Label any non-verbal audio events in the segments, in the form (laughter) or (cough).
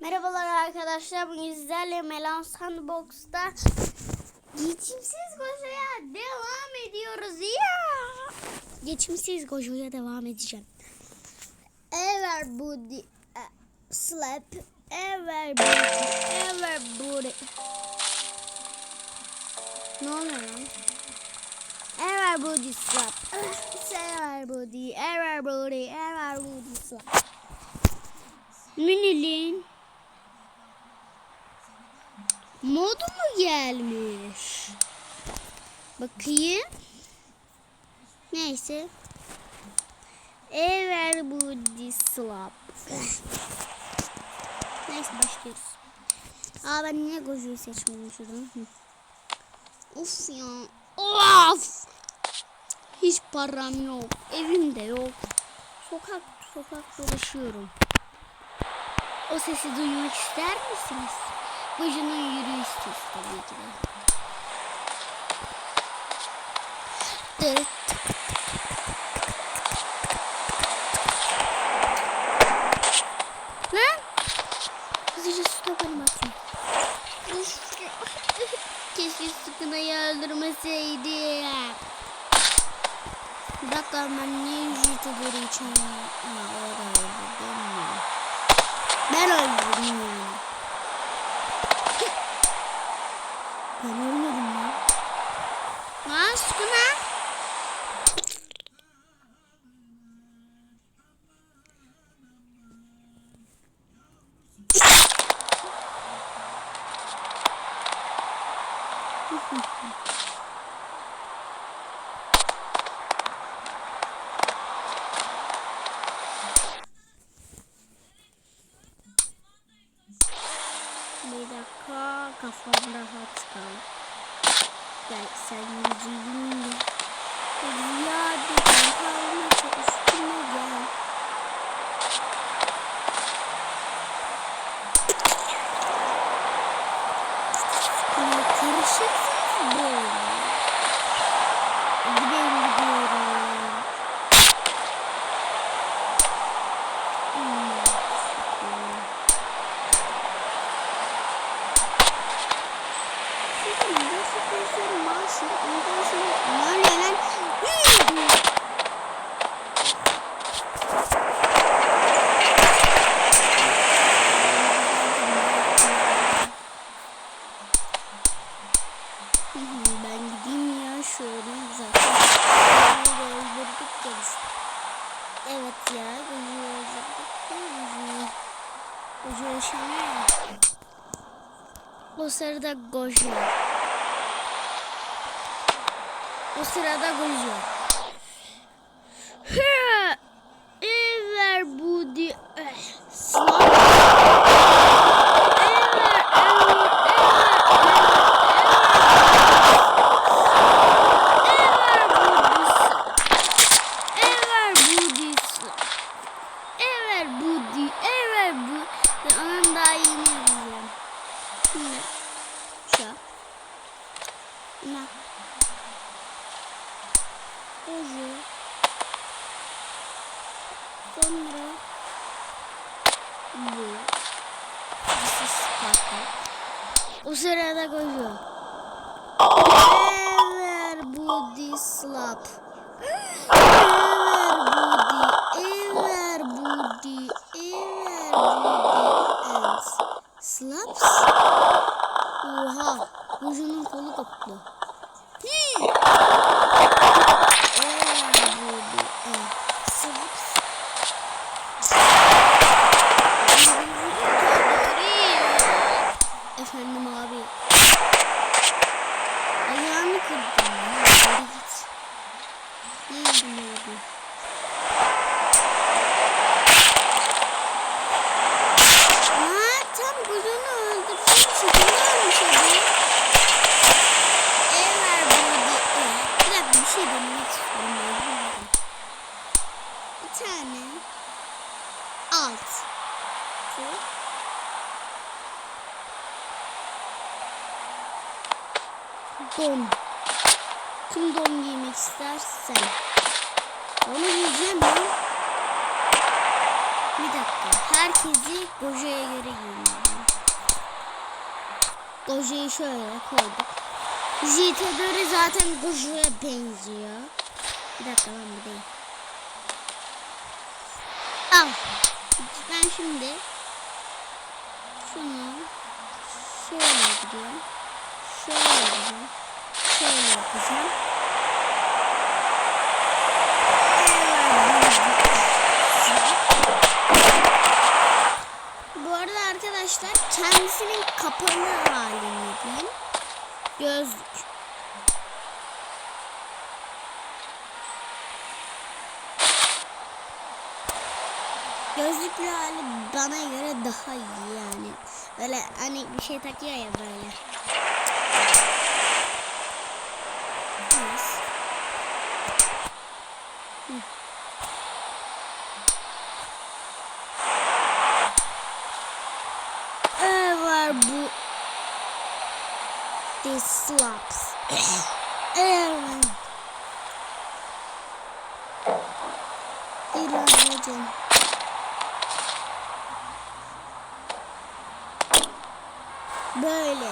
Merhabalar arkadaşlar. Bugün sizlerle Melan Sandbox'ta geçimsiz koşuya devam ediyoruz ya. Geçimsiz koşuya devam edeceğim. Ever body uh, slap. Ever body. Ever body. Ne oluyor lan? Ever body slap. Ever body. Ever body. Ever body slap. Minilin modu mu gelmiş? Bakayım. Neyse. Ever body slap. Neyse başlıyoruz. Aa ben niye Gojo'yu seçmedim şuradan? Ya. Of. Hiç param yok. Evim de yok. Sokak sokak dolaşıyorum. O sesi duymak ister misiniz? Gojo'nun yürüyüş sesi tabii ki de. Dıt. Lan! Hızlıca ben niye YouTuber için? Ben öldürdüm. Ben ölmedim ya. Ha Sukuna? Dakika kafam rahat kal. Gel sen yüzünü Ziyade kalma çok üstüme gel. Ama karışıksınız böyle. Gidelim gidiyorum. Hmm. Konser maaşı biz. Evet ya gözü öldürdük ya gözü. Gözü yaşamıyor. O sırada Gojo. O sırada. Hı! Ever budi eh, Slap. Ever, ever, ever, ever, ever budi slap. Ever budi, ever bu. Ben onun daha yeni yapacağım. Şimdi şu. Ne? Ozu. Sonra bu. This is Sparkle. O sırada koyuyor. Ever body slap. Ever body, ever body, ever body and slaps. Oha, Gojo'nun kolu koptu. Hı. Ever body and slaps. Efendim abi. Ayağını kırdım ya. Geri git. Neydi abi? Aa, tam kuzunu öldüreceğim. Çıkıyormuş abi. Ever body. Bir dakika bir şey denemek istiyorum. ben bilmiyorum. Bir tane alt. Bu. Don. Kim don istersen. Onu giyeceğim ya. Bir dakika. Herkesi Gojo'ya göre giyinir. Gojo'yu şöyle koyduk. JT4 zaten Gojo'ya benziyor. Bir dakika lan bu değil. Al. Ben şimdi şunu şöyle yapacağım. Şöyle yapacağım. Şöyle yapacağım. Bu arada arkadaşlar kendisinin kapalı halini yapayım. Gözlük. Gözlüklü hali bana göre daha iyi yani. Böyle hani bir şey takıyor ya böyle. Yes. Hı. Ee, var bu. This slaps. Evet. İlerleyeceğim. Böyle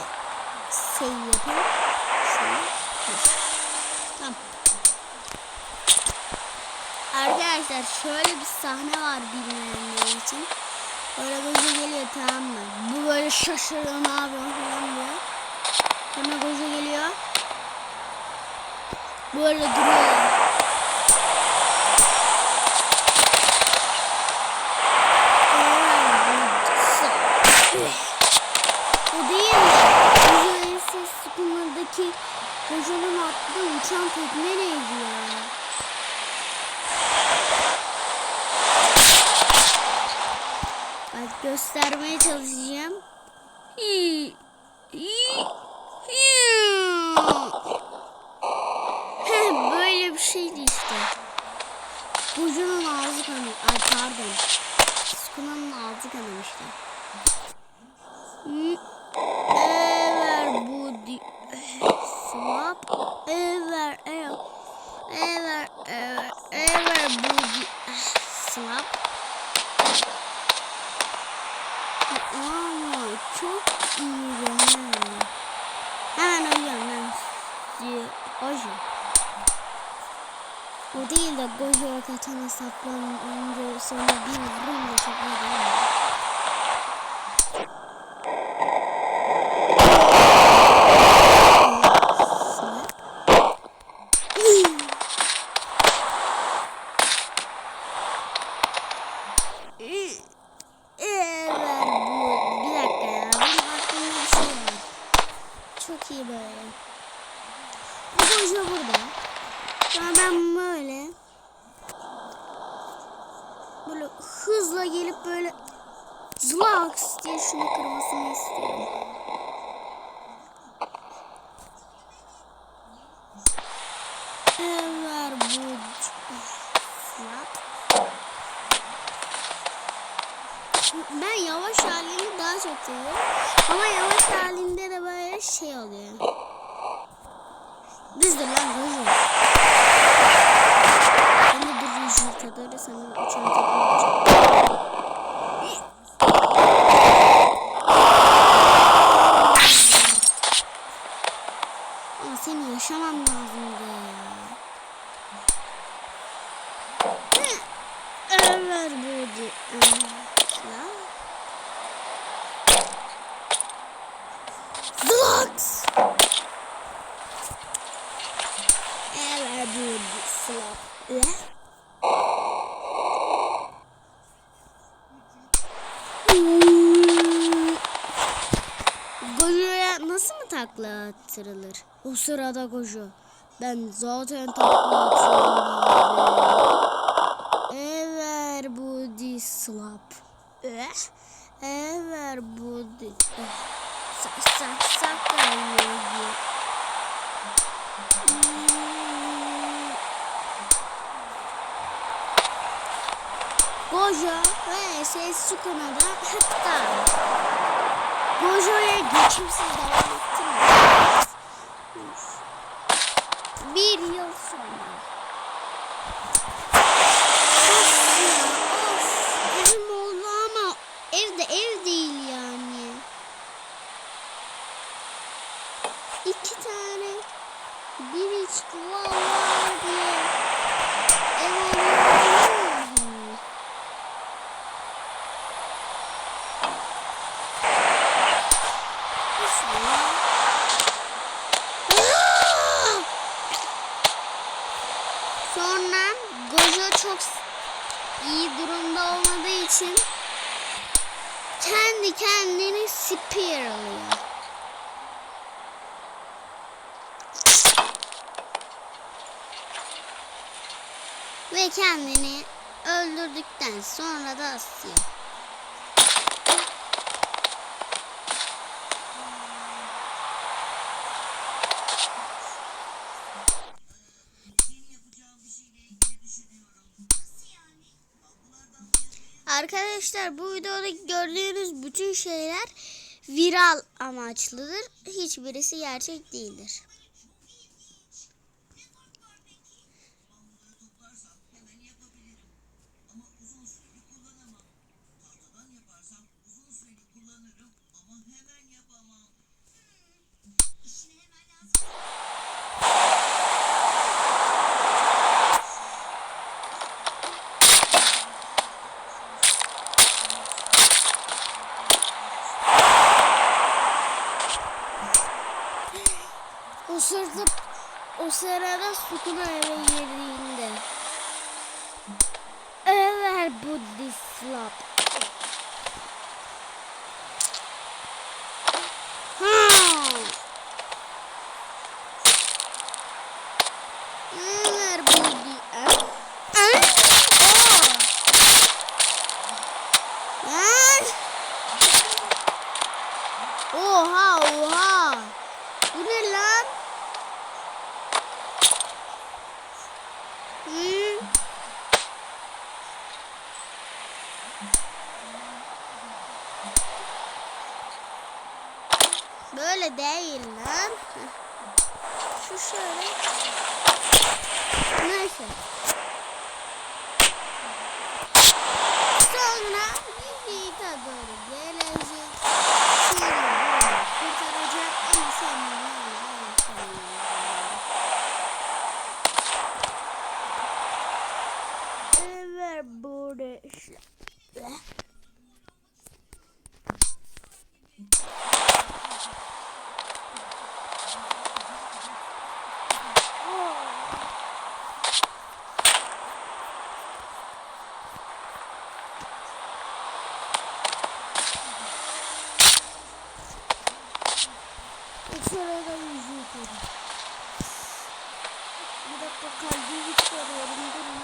şey yapıp şöyle Tamam. Arkadaşlar şöyle bir sahne var bilmeyenler için. Böyle gözü geliyor tamam mı? Bu böyle şaşırıyor ne yapıyor falan diyor. Sonra gözü geliyor. Böyle duruyor. O değil de Uzaylısız Sukuna'daki kocanın attığı uçan tekne neydi ya? Göstermeye çalışacağım. Böyle bir şeydi işte. Kocanın ağzı kanıyor. Ay pardon. Sukuna'nın ağzı kanamıştı. Ever body swap ever ever ever ever ever body swap Ama çok iyi ha. Hemen uyuyorum ben. Gojo. O değil de Gojo'ya katana saplanınca sonra bir vurunca çok iyi değil mi? Evet bu bir dakika ya benim aklımda bir şey var. Çok iyi böyle. Bu koşuyor burada. Sonra ben böyle böyle hızla gelip böyle zlaks diye şunu kırmasını istiyorum. Evet bu Slap. Ben yavaş halini daha çok seviyorum. Ama yavaş halinde de böyle şey oluyor. Düzdür lan Rojo. Ben de dur Rojo kadar sana uçan tekme Ama seni yaşamam lazımdı ya. Ömer budi. Zlux. Ömer budi. Slap. Gojo'ya nasıl mı takla attırılır? O sırada Gojo. Ben zaten takla atıyorum. Ever body slap. Ever body. Sak sak sak. Gojo ve şey Sukuna'da hatta (laughs) Gojo'ya geçimsiz devam ettirmiyor. Bir yıl sonra. Of ya, of. Evim oldu ama evde ev değil yani. bir iç var diye ev alıyoruz. Sonra Gojo çok iyi durumda olmadığı için kendi kendini spear alıyor. Ve kendini öldürdükten sonra da asıyor. Arkadaşlar bu videoda gördüğünüz bütün şeyler viral amaçlıdır. Hiçbirisi gerçek değildir. O sırada o sırada Sukuna eve girdiğinde Evet bu dislap. Ha. Evet bu di. Eh? Eh? Oh. Eh? Oha oha. Bu ne lan? Hı? Böyle değil lan. Şu şöyle. Neyse. Sonra Vivita doğru gelecek. Seni böyle kurtaracak ama sen Evet burada şöyle. Şurada yüzüğü koydum. Bir dakika kalbimi çıkarıyorum durun.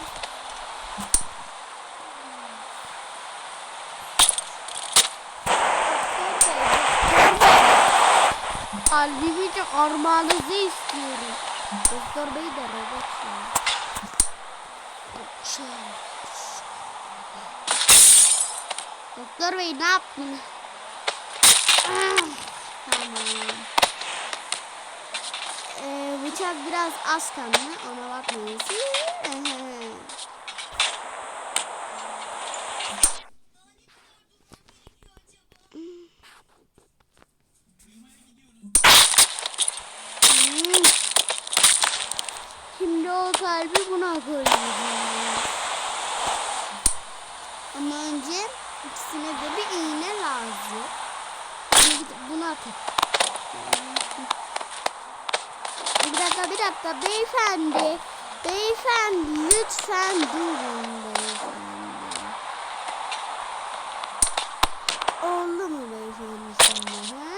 Kalbimi çıkarmanızı istiyorum. Doktor Bey de robot. Doktor Bey ne yaptın? Tamam. Ee, bıçak biraz az kanlı ona bakmayın. Hmm. Şimdi o kalbi buna koyacağım. Ama önce ikisine de bir iğne lazım. Şimdi gidip bunu atıp. Bir dakika bir dakika beyefendi. Beyefendi lütfen durun beyefendi. Oldu mu beyefendi sana ha?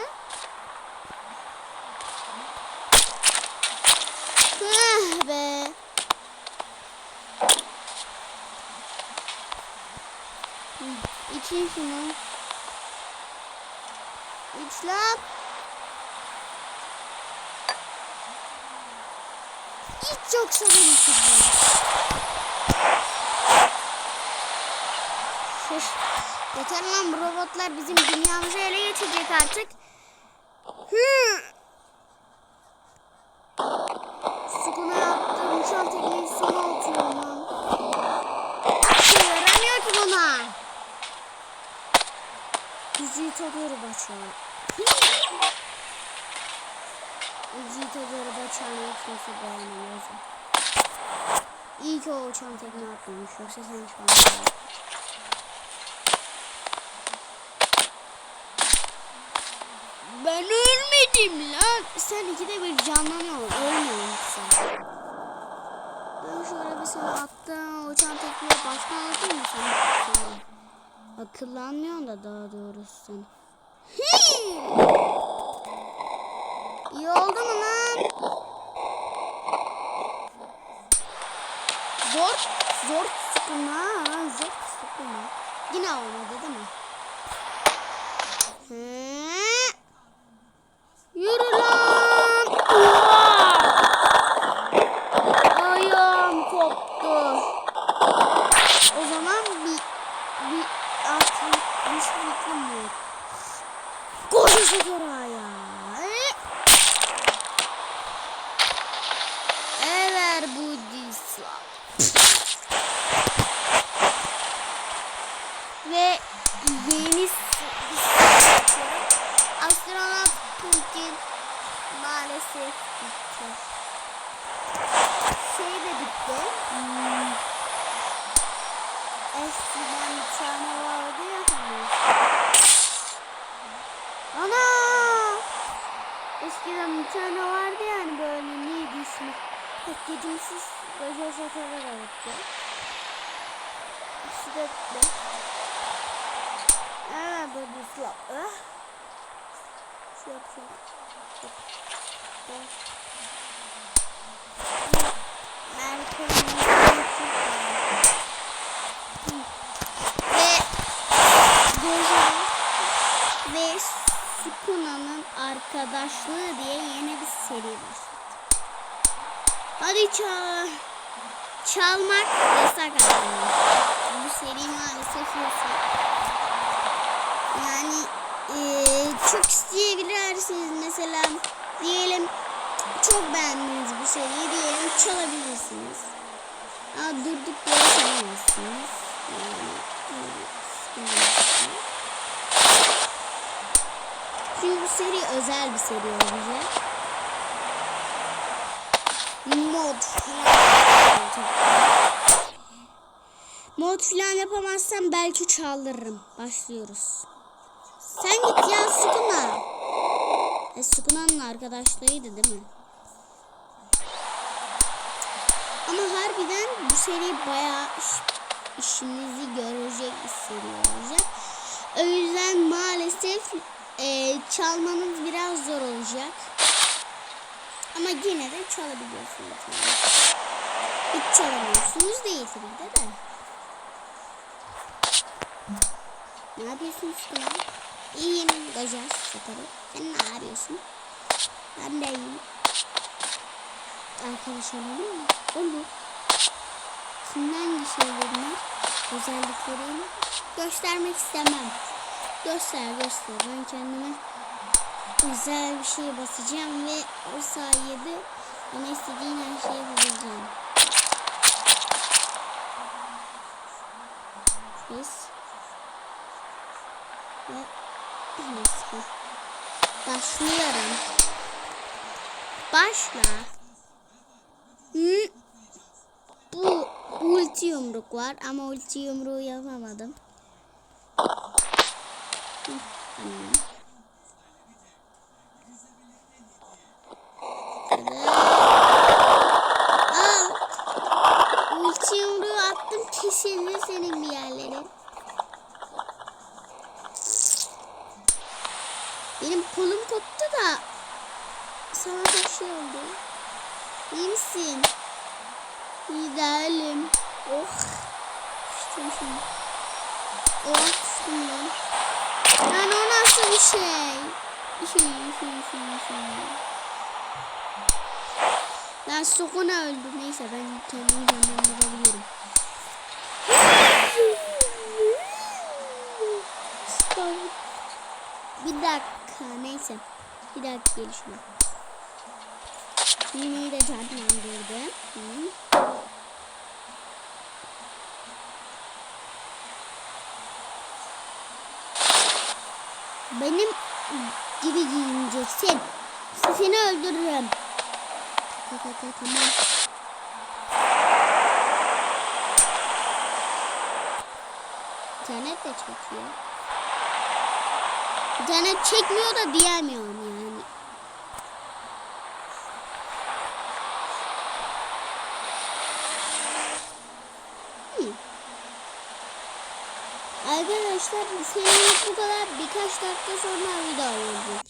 Ah be. Hı, İçin şunu. İç lan. Beni kızım. Şuş. Yeter lan bu robotlar bizim dünyamızı ele geçirecek artık. Hı. Sukuna yaptığım uçan tekneyi sana atıyorum lan. Şey yaramıyor ki buna. Yüzüğü takıyorum başına. Vegeto'ları da çarmıha kimse dayanamıyor. İyi ki o uçan tekme atmamış. Yoksa sen şu an... Ben ölmedim lan. Sen ikide bir canlanıyorsun. Ölmüyorsun sen. Ben şöyle bir sana attım. Uçan tekmeyi baştan atayım mı sana? Akıllanmıyorsun da daha doğrusu sen. İyi oldu mu lan? Zor, zor sıkma, zor sıkma. Yine olmadı değil mi? Hı? Yürü lan! you (laughs) Slap. Ve Goja ve Sukuna'nın arkadaşlığı diye yeni bir seri başladı. Hadi çal. Çalmak yasak arkadaşlar. Bu seri maalesef yasak. Yani eee, çok isteyebilirsiniz mesela diyelim çok beğendiniz bu seriyi diyelim çalabilirsiniz. Ama durduk yere çalamazsınız. Çünkü bu seri özel bir seri olacak. Mod falan. Mod falan yapamazsam belki çaldırırım. Başlıyoruz. Sen git ya Sukuna. E, Sukuna'nın arkadaşlarıydı değil mi? Ama harbiden bu seri bayağı iş- işimizi görecek seri olacak. O yüzden maalesef e, çalmanız biraz zor olacak. Ama yine de çalabiliyorsunuz. Hiç çalamıyorsunuz değil tabii de. Ne yapıyorsunuz? İyiyim Gajas satarı. Sen ne yapıyorsun? Ben de iyiyim. Arkadaş olalım mı? Olur. Kimden bir şeylerini, özelliklerini göstermek istemem. Göster göster. Ben kendime güzel bir şey basacağım ve o sayede bana istediğin her şeyi bulacağım. Biz ve Başlıyorum. Başla. Hı? Bu ulti yumruk var ama ulti yumruğu yapamadım. Hı, tamam. Al. Ulti yumruğu attım kesildi senin bir yerlerin. Benim kolum koptu da sana bir şey oldu. İyi misin? İyi değilim. Oh. Düştüm şimdi. Oh düştüm lan. Yani o nasıl bir şey? Şey, şey, şey, şey. Lan Sokuna öldü. Neyse ben kendimi canlandırabiliyorum. Bir dakika neyse. Bir dakika gelişme. Yine de canlandırdı. Hı. Benim gibi giyineceksin. Seni öldürürüm. Ta ta ta tamam. İnternet de çekiyor. İnternet çekmiyor da diyemiyorum yani. Arkadaşlar senelik bu kadar birkaç dakika sonra video gelecek.